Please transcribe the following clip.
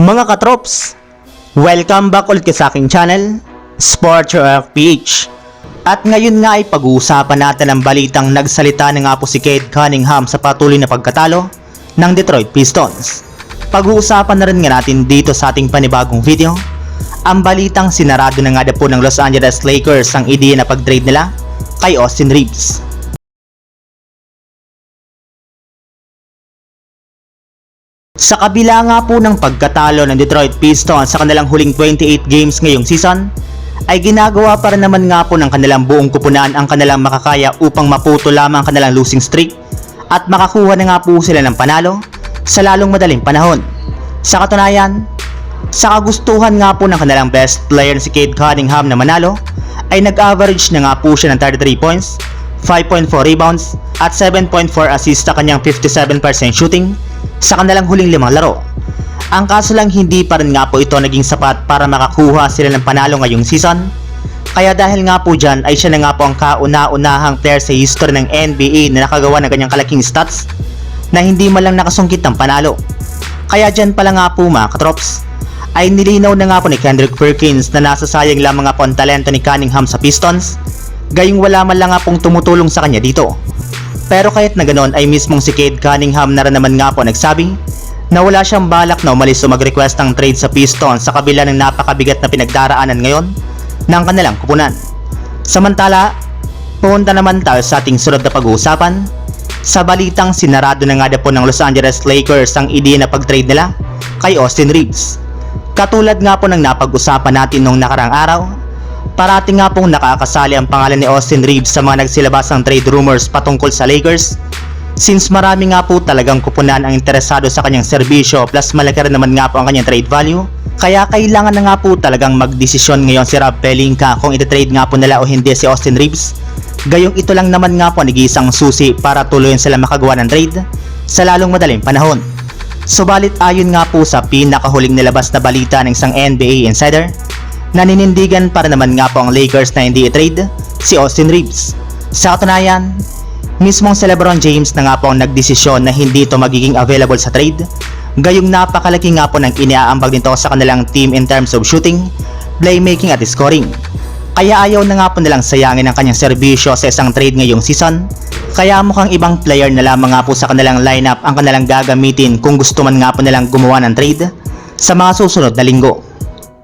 Mga katrops, welcome back ulit sa aking channel, Sports PH. At ngayon nga ay pag-uusapan natin ang balitang nagsalita na nga po si Cade Cunningham sa patuloy na pagkatalo ng Detroit Pistons. Pag-uusapan na rin nga natin dito sa ating panibagong video, ang balitang sinarado na nga po ng Los Angeles Lakers ang ideya na pag-trade nila kay Austin Reeves. Sa kabila nga po ng pagkatalo ng Detroit Pistons sa kanilang huling 28 games ngayong season, ay ginagawa pa rin naman nga po ng kanilang buong kupunan ang kanilang makakaya upang maputo lamang ang kanilang losing streak at makakuha na nga po sila ng panalo sa lalong madaling panahon. Sa katunayan, sa kagustuhan nga po ng kanilang best player si Cade Cunningham na manalo, ay nag-average na nga po siya ng 33 points, 5.4 rebounds, at 7.4 assists sa kanyang 57% shooting sa kanilang huling limang laro. Ang kaso lang hindi pa rin nga po ito naging sapat para makakuha sila ng panalo ngayong season. Kaya dahil nga po dyan ay siya na nga po ang kauna-unahang player sa history ng NBA na nakagawa ng ganyang kalaking stats na hindi man lang nakasungkit ng panalo. Kaya dyan pala nga po mga katrops, ay nilinaw na nga po ni Kendrick Perkins na nasasayang lamang nga po ang talento ni Cunningham sa Pistons, gayong wala man lang nga pong tumutulong sa kanya dito. Pero kahit na ganoon ay mismong si Cade Cunningham na rin naman nga po nagsabi na wala siyang balak na umalis o mag-request ng trade sa Pistons sa kabila ng napakabigat na pinagdaraanan ngayon ng kanilang kupunan. Samantala, punta naman tayo sa ating sunod na pag-uusapan sa balitang sinarado na nga na po ng Los Angeles Lakers ang ideya na pag-trade nila kay Austin Reeves. Katulad nga po ng napag-usapan natin nung nakarang araw, parati nga pong nakakasali ang pangalan ni Austin Reeves sa mga nagsilabas ng trade rumors patungkol sa Lakers. Since marami nga po talagang kupunan ang interesado sa kanyang serbisyo plus malaki rin naman nga po ang kanyang trade value kaya kailangan na nga po talagang magdesisyon ngayon si Rob Pelinka kung ititrade nga po nila o hindi si Austin Reeves. Gayong ito lang naman nga po nag-iisang susi para tuluyan sila makagawa ng trade sa lalong madaling panahon. Subalit ayon nga po sa pinakahuling nilabas na balita ng isang NBA insider, naninindigan para naman nga po ang Lakers na hindi i-trade si Austin Reeves. Sa katunayan, mismong si Lebron James na nga po ang nagdesisyon na hindi ito magiging available sa trade, gayong napakalaki nga po ng iniaambag nito sa kanilang team in terms of shooting, playmaking at scoring. Kaya ayaw na nga po nilang sayangin ang kanyang serbisyo sa isang trade ngayong season kaya mukhang ibang player na lamang nga po sa kanilang lineup ang kanilang gagamitin kung gusto man nga po nilang gumawa ng trade sa mga susunod na linggo.